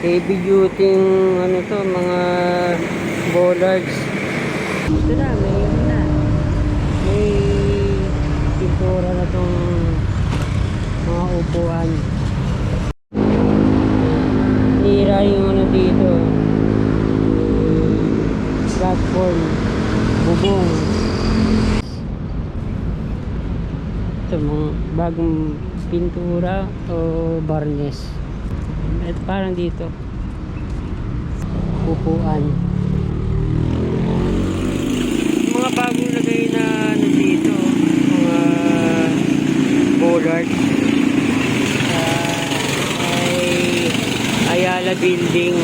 heavy duty ano to, mga bollards. Ito na, may ano na. May pintura na tong mga upuan. Nira yung ano dito. Platform. Bubong. Ito mga bagong pintura o varnish. At parang dito. Upuan. Mga bagong lagay na ano dito. Mga bollard. Ah, ay Ayala Building.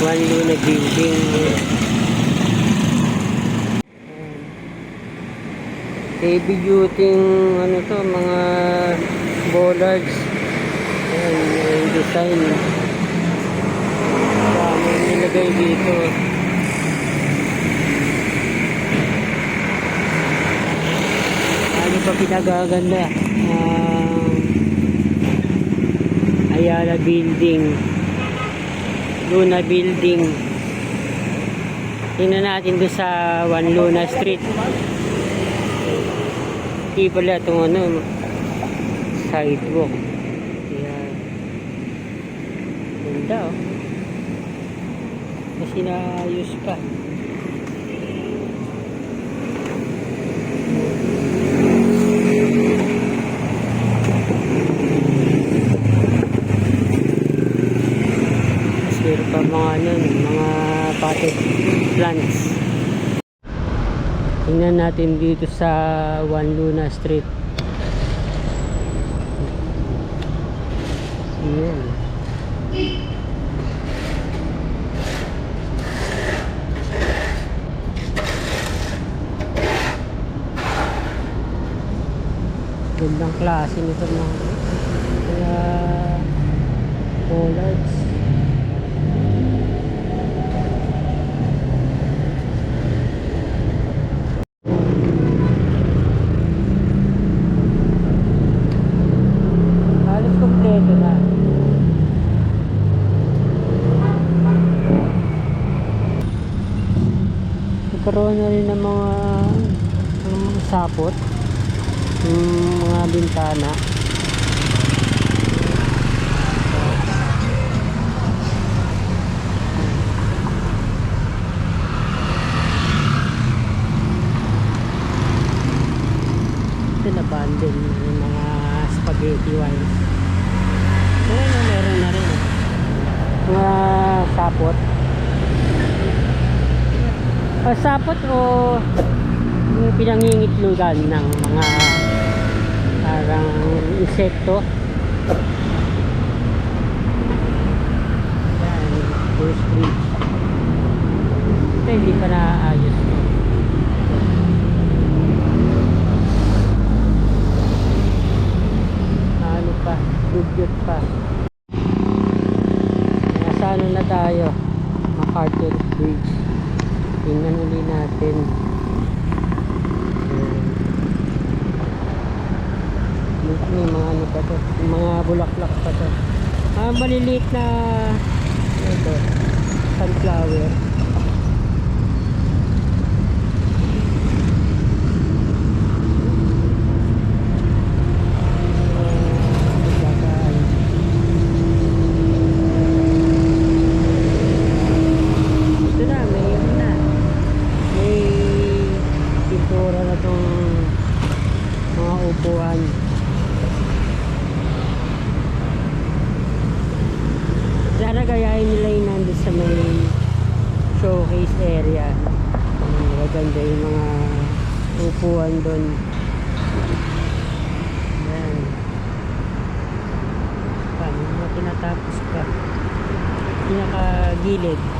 One Luna Building. heavy duty ano to mga bollards Ayan, yung design. Dami nilagay dito. Ano pa pinagaganda? Ah, Ayala Building. Luna Building. Tingnan natin doon sa One Luna Street. Hindi pala itong ano, sidewalk. Kaya, ganda oh. Kasi naayos pa. Meron pa mga ano, mga potted plants. Tingnan natin dito sa One Luna Street. Ayan. Gandang klase nito mga mga bollards. Halos na. Nagkaroon na rin ng mga, mga sapot. Yung mga bintana. Ito na bundle yung mga spaghetti wines. Ayan, oh, meron na rin. Mga sapot. O sapot o pinangingitlugan ng mga parang insekto. Yan, first bridge. Ito hindi pa naaayos. ano pa, dugyot pa. Nasa ano na tayo, MacArthur Bridge. Tingnan uli natin. Ayan. May, mga ano pa to, mga bulaklak pa to. Ah, maliliit na ano to, sunflower. gilid.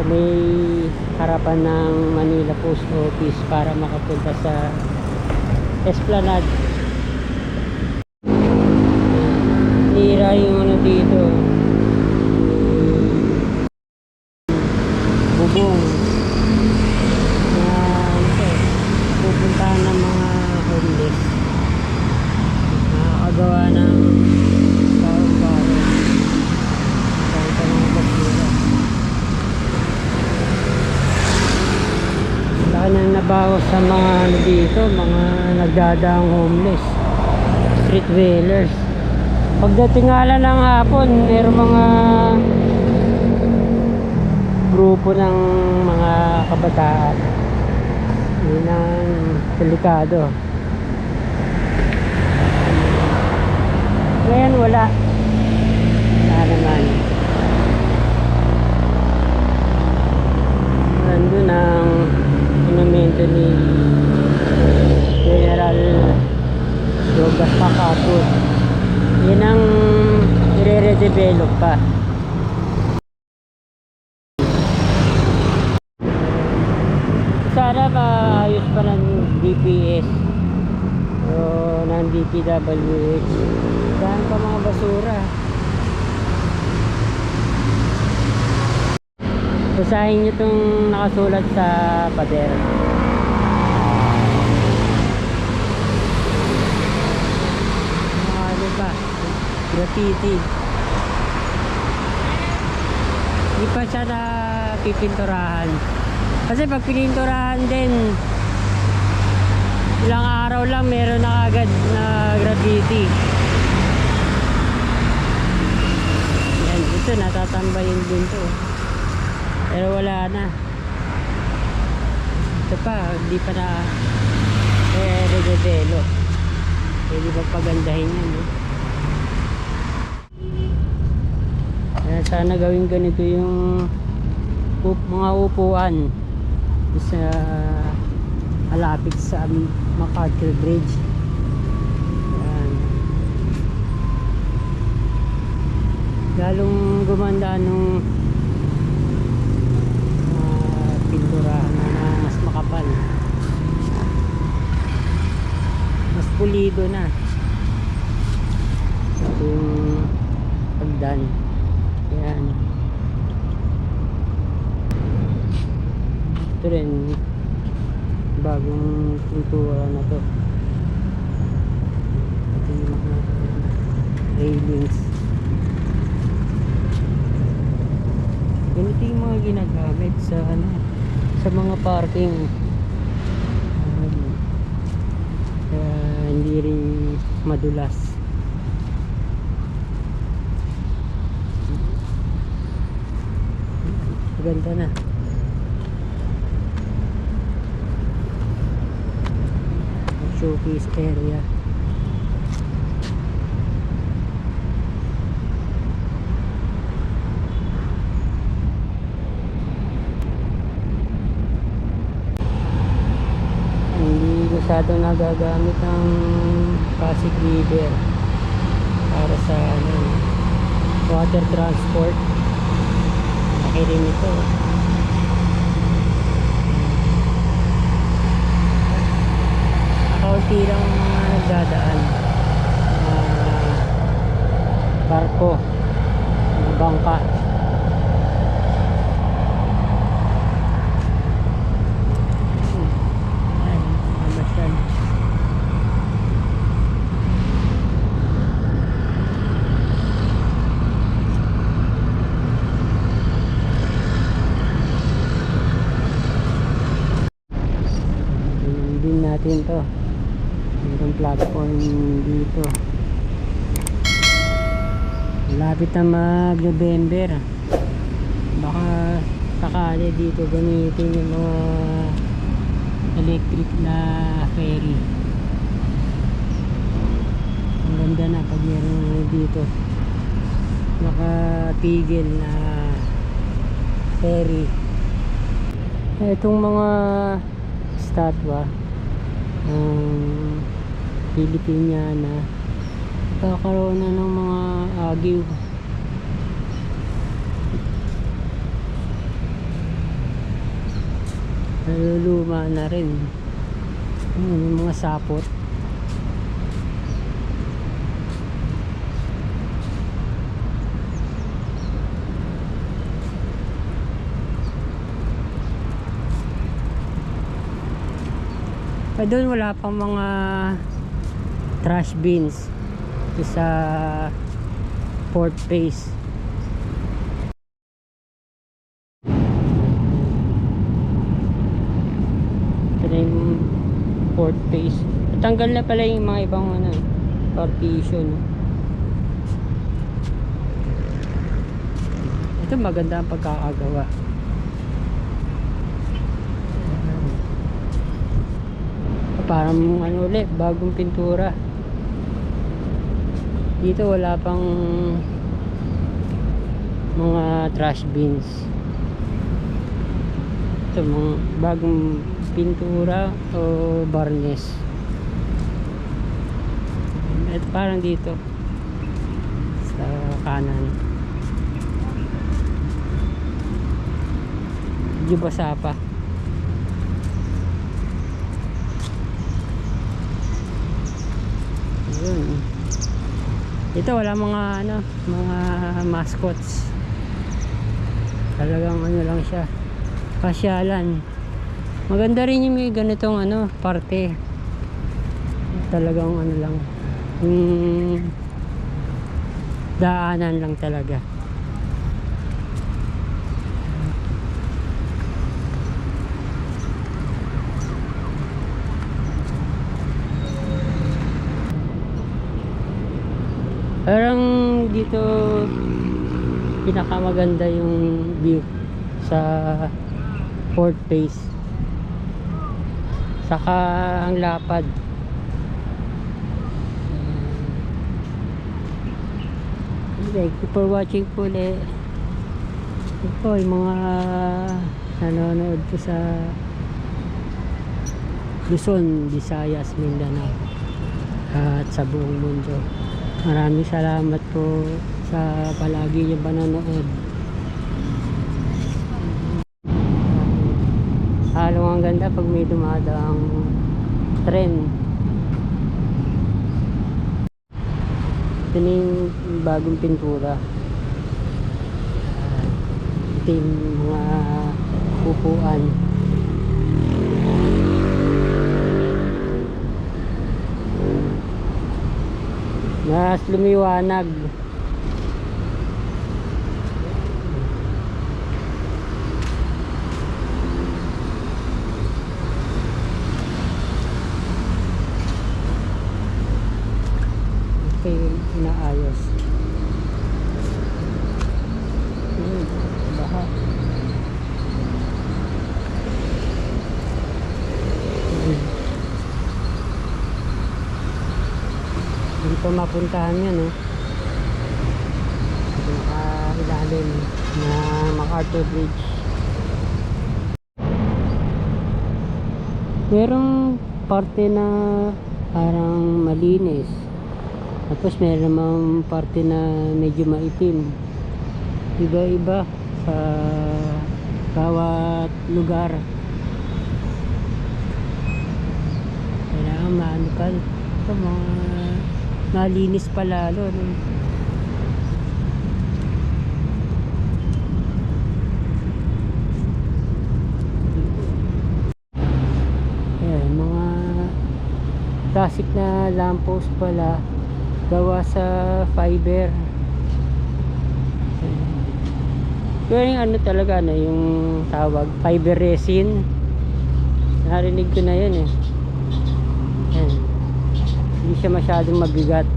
Sa may harapan ng Manila Post Office para makapunta sa Esplanade. Hira yung ano dito. Bubong. Na ano to, pupuntahan ng mga homeless. Nakakagawa ng baro-baro. Kahit ang mga basura. Laki nang nabawas sa mga ano dito, mga nagdadaang homeless. Street dwellers. Pagdating nga lang ng hapon, meron mga grupo ng mga kabataan. Yun ang delikado. Ngayon wala. Wala naman. Nandun ang monumento ni General Douglas MacArthur. Yan ang i-redevelop pa. Sana maayos pa ng DPS o ng DPWH. Dahil pa mga basura. Basahin nyo itong nakasulat sa pader. Mga ano ba? Graffiti. Hindi pa siya na pipinturahan. Kasi pag pininturahan din, ilang araw lang meron na agad na graffiti. Yan, ito natatambayin din to. Pero wala na. Ito pa, hindi pa na eh, rededelo. Pwede ba pagandahin yan, no? Kaya sana gawin ganito yung up, mga upuan sa malapit sa MacArthur Bridge. Yan. Lalong gumanda nung uh, pinturahan na, na mas makapal. Mas pulido na. Ito yung pagdan. Yan. Ito rin bagong pintura na to. Ito yung mga railings. Ganito yung mga ginagamit sa ano sa mga parking. Um, kaya hindi rin madulas. Maganda na. Showcase area. Hindi masyado nagagamit ang Pasig River para sa ano, water transport. Laki rin ito. Kaunti lang ang mga nagdadaan. Mga barko, mga bangka. Ayan, namasyal. Tingnan din natin to. Mayroong platform dito. Malapit na mag-November. Baka sakali dito gamitin yung mga electric na ferry. Ang ganda na pag meron dito. Nakapigil na ferry. Itong mga statwa ng Pilipiniana kakaroon na ng mga agiw naluluma na rin. Ayun, yung mga sapot. Pa doon wala pang mga trash bins sa port face ito na yung port face tanggal na pala yung mga ibang ano, partition. Ito maganda ang pagkakagawa. Parang ano ulit bagong pintura dito wala pang mga trash bins. Ito mga bagong pintura o varnish. At parang dito sa kanan. Medyo basa pa. Ayun. Ito wala mga ano, mga mascots. Talagang ano lang siya. Pasyalan. Maganda rin yung may ganitong ano, parte. Talagang ano lang. Yung daanan lang talaga. Parang dito pinakamaganda yung view sa Fort Face. Saka ang lapad. Thank you for watching po ulit. Po yung mga nanonood po sa Luzon, Visayas, Mindanao at sa buong mundo. Maraming salamat po sa palagi niyo panonood. Halong ang ganda pag may dumadaang tren. Ito yung bagong pintura. Ito yung mga upuan. Mas lumiwanag. Okay, inaayos. Dito mapuntahan yun, no? Nakailalim na MacArthur Bridge. Merong parte na parang malinis. Tapos meron namang parte na medyo maitim. Iba-iba sa bawat lugar. Kailangan maano ka. Ito mga malinis pa lalo. No? Ayan, mga classic na lamppost pala gawa sa fiber pero yung ano talaga ano, yung tawag fiber resin narinig ko na yun eh. Hindi siya masyadong mabigat.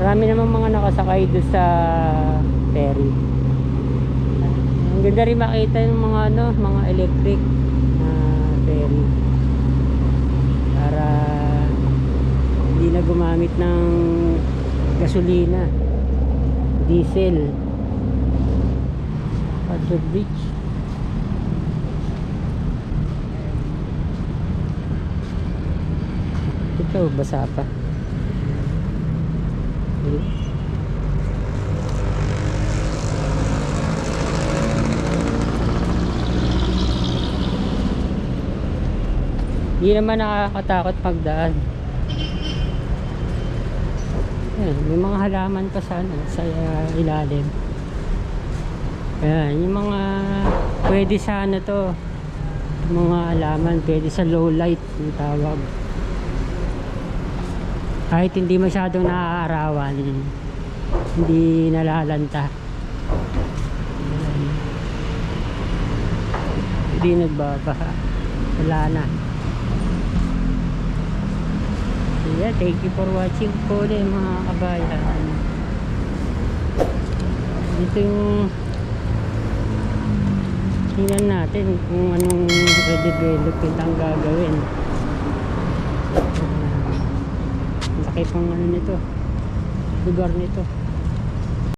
Marami naman mga nakasakay doon sa ferry. Ang ganda rin makita yung mga ano mga electric na ferry. Para hindi na gumamit ng gasolina diesel. Padre Bridge ito basa pa. Hindi naman nakakatakot pagdaan. Ayan, may mga halaman pa sana sa uh, ilalim. Ayan, yung mga pwede sana to. Mga halaman pwede sa low light yung tawag. Kahit hindi masyadong naaarawan, hindi nalalanta. Hindi nagbabaha. Wala na. Yeah, thank you for watching po ulit mga kabayan. Dito yung tingnan natin kung anong redevelopment ang gagawin. Laki pang ano nito, lugar nito.